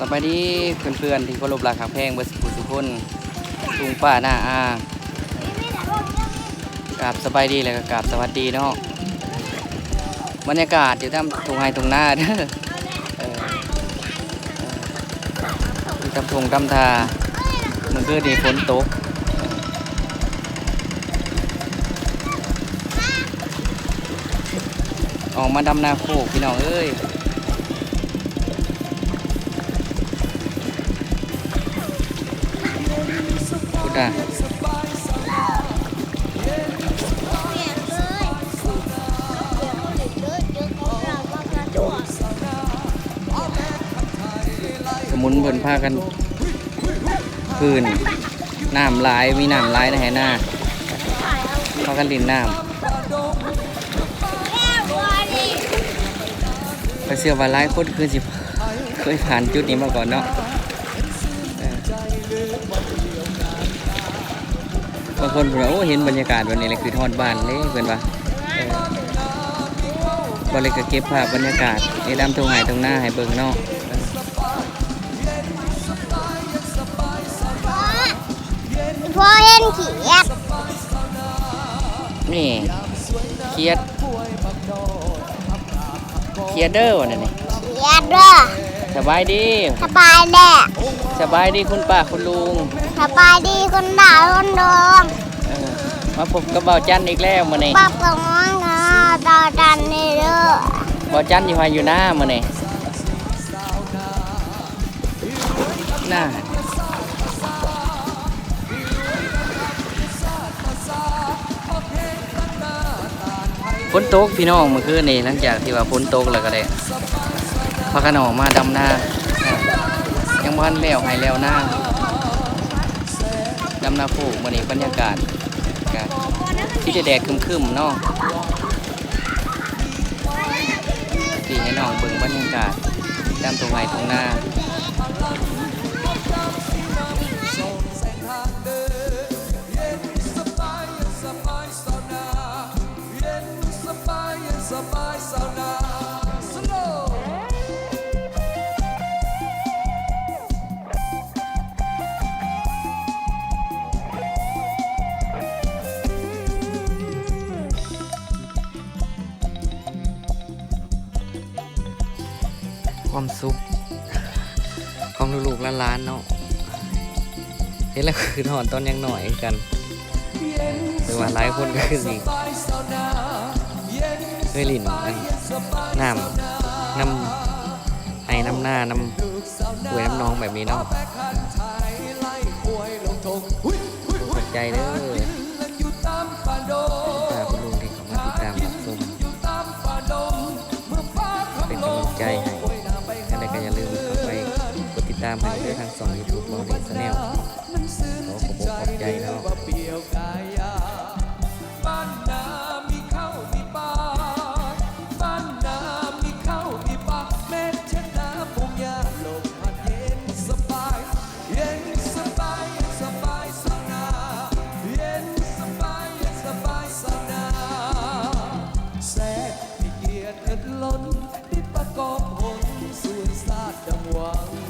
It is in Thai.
สบายดีเพื่อนๆที่เคารพรักหักแพงเบอร์สุขุสุคนลุงป้าหน้าอากราบสบายดีเลยก็กราบสวัสดีเนาะบรรยากาศอยู่ตามตรงไฮตรงหน้าเด้อเออเอออยู่ตามทงตามทาเมื่อคืนนี้ฝนตกออกมาดำนาโคกพี่น้องเอ้ย พูดได้สมุนเพิ่นพากันคืนน้ำลายมีน้ำลายนะแฮะหน้าพากันลินน้ำไปเชื่อว่าลายคนคือสิเคยผ่านจุดนี้มาก่อนเนาะ บางคนบอกว่าโอ้เห็นบรรยากาศวันนี้เลยคือทอดบ้านเลยเพื่อนว่าเออบริกเก็บภาพบรรยากาศในลำตรงไหตรงหน้าให้เบิ่งเนาะพ่อเห็นเขียดนี่เครียดเครียดเด้อวันนี้เขียดเด้อ สบายดี สบายแน่สบายดีคุณป้าคุณลุงสบายดีคนดาวคนดองเออมาพบกับเบาจันอีกแล้วมื้อนี้ปับกับน้องนะดาวดันนี่เด้อเบาจันอยู่ไฮอยู่หน้ามื้อนี้หน้าฝนตกพี่น้องเมื่อคืนนี้หลังจากที่ว่าฝนตกแล้วก็ได้ พากันออกมาดำนาอ่ายังบ่ทันแล้วให้แล้วหน้าดำนาปลูกมื้อนี้บรรยากาศก็ที่จะแดดคึมๆเนาะที่ให้น้องเบิ่งบรรยากาศตามตรงไหนตรงหน้า ความสุขของลูกๆหล้านๆเนาะเห็นแล้วคือถอนตอนยังหน่อยกันแต่ว่าหลายคนก็คือสิเคยลินอันน้ำน้ำไห้น้ำหน้าน้ำหวยน้ำนองแบบนี้เนาะขอบใจเด้อตาคุณลุงที่เขามาติดตามรับชมเป็นกำลังใจให้ามให้ได้ทางสองยูทูบเราด็กแนลขอขอบใจเนาดีแชนเนสบายเบายสบาบายนล้นที่ประกอบผลส่วนศาสร์ดังหวัง